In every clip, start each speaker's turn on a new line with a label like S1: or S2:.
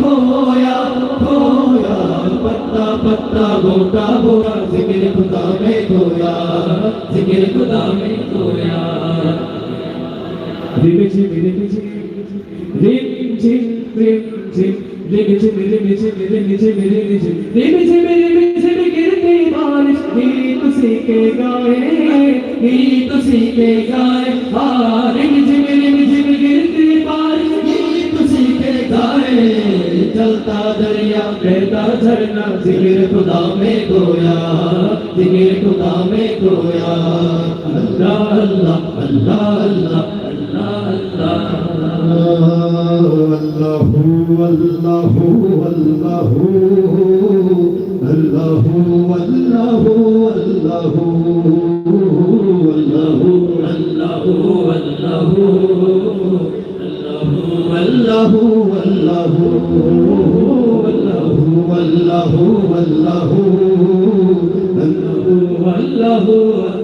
S1: खोया खोया पत्ता पत्ता गोटा गोटा जिक्र खुदा में खोया जिक्र खुदा में खोया रिम झिम रिम झिम रिम झिम रिम झिम रिम झिम रिम झिम रिम झिम रिम झिम रिम झिम रिम झिम गिरती बारिश गीत सीखे गाए गीत सीखे गाए دریا بہتا جھرنا ذکر خدا میں گویا ذکر خدا میں گویا اللہ اللہ اللہ اللہ اللہ اللہ اللہ اللہ اللہ والله والله والله والله والله والله والله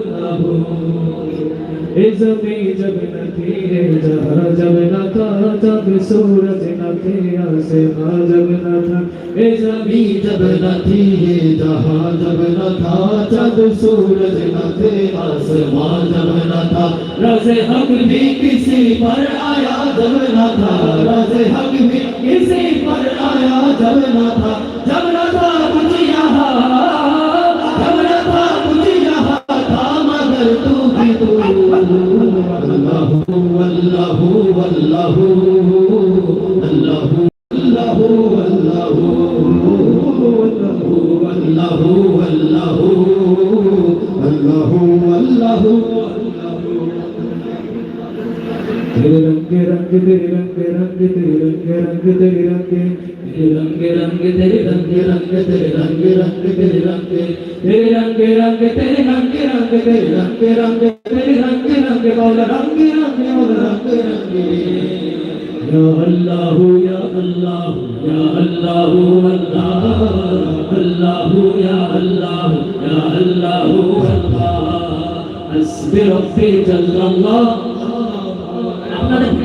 S1: जब नती है जहाँ जब नता जब सूरज न थे आसमां जब न था। ए जमी जब न थी, ये जहाँ जब न था। जब सूरज न थे आसमां जब न था। रज़े हक भी किसी पर आया जब न था। रज़े हक भी किसी पर आया जब न था। जब न था कुछ यहाँ, जब न था कुछ यहाँ था, मगर तू भी तू। अल्लाहु अल्लाहु अल्लाहु। തിരുരംഗ് രംഗ് തിരുരംഗ് രംഗ് തിരുരംഗ് രംഗ് തിരുരംഗ് തിരുരംഗ് രംഗ് തിരുരംഗ് രംഗ് തിരുരംഗ് രംഗ് തിരുരംഗ് തിരുരംഗ് രംഗ് തിരുരംഗ് രംഗ് തിരുരംഗ് രംഗ് തിരുരംഗ് രംഗ് മൗല രംഗ് രംഗ് മൗല രംഗ് രംഗ് يا الله يا الله يا الله الله الله يا الله يا الله الله حسبي ربي جل الله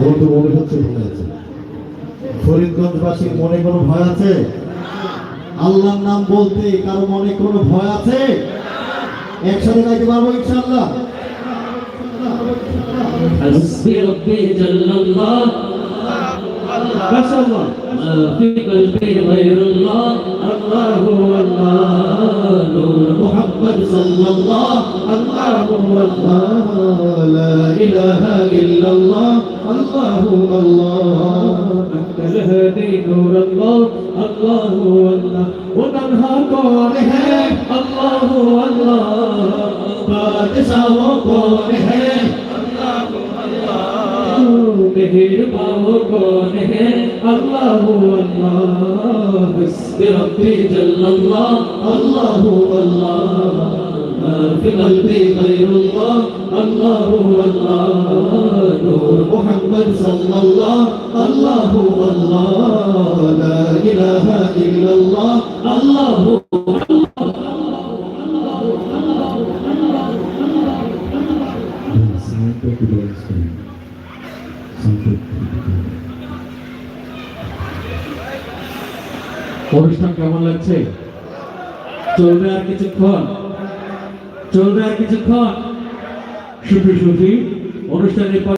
S2: আমার তো মনে হচ্ছে ভয় আছে ফরিদগঞ্জবাসীর মনে কোনো ভয় আছে আল্লাহর নাম বলতে কারো মনে কোনো ভয় আছে একসাথে গাইতে পারবো ইনশাআল্লাহ
S1: حسبي ربي جل الله ما شاء الله ما في قلبي غير الله الله الله نور محمد صلى الله الله الله لا إله إلا الله مهر باو کون ہے اللہ اللہ بسم ربی جل اللہ اللہ اللہ ما في قلبي غير الله الله الله الله لا إله إلا الله الله অনুষ্ঠান কেমন লাগছে চলবে আর কিছুক্ষণ চলবে আর কিছুক্ষণ সুফি সুফি অনুষ্ঠানের পর